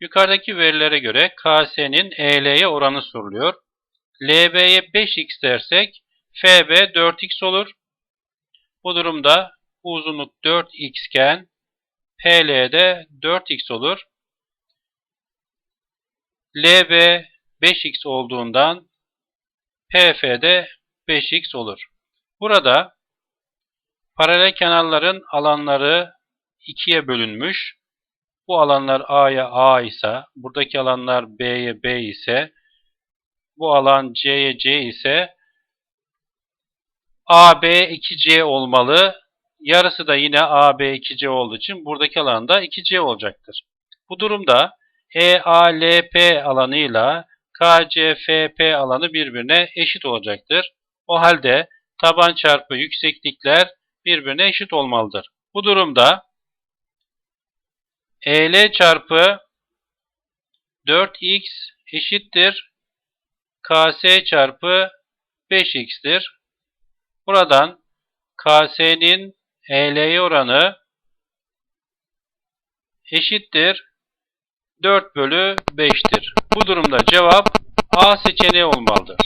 Yukarıdaki verilere göre KS'nin EL'ye oranı soruluyor. LB'ye 5x dersek FB 4x olur. Bu durumda uzunluk 4x iken PL'de 4x olur. LB 5x olduğundan PF'de 5x olur. Burada paralel kenarların alanları ikiye bölünmüş. Bu alanlar A'ya A ise, buradaki alanlar B'ye B ise, bu alan C'ye C ise AB 2C olmalı. Yarısı da yine AB 2C olduğu için buradaki alan da 2C olacaktır. Bu durumda EALP alanıyla KCFP alanı birbirine eşit olacaktır. O halde taban çarpı yükseklikler birbirine eşit olmalıdır. Bu durumda EL çarpı 4x eşittir KS çarpı 5x'tir. Buradan KS'nin EL'ye oranı eşittir 4 bölü 5'tir. Bu durumda cevap A seçeneği olmalıdır.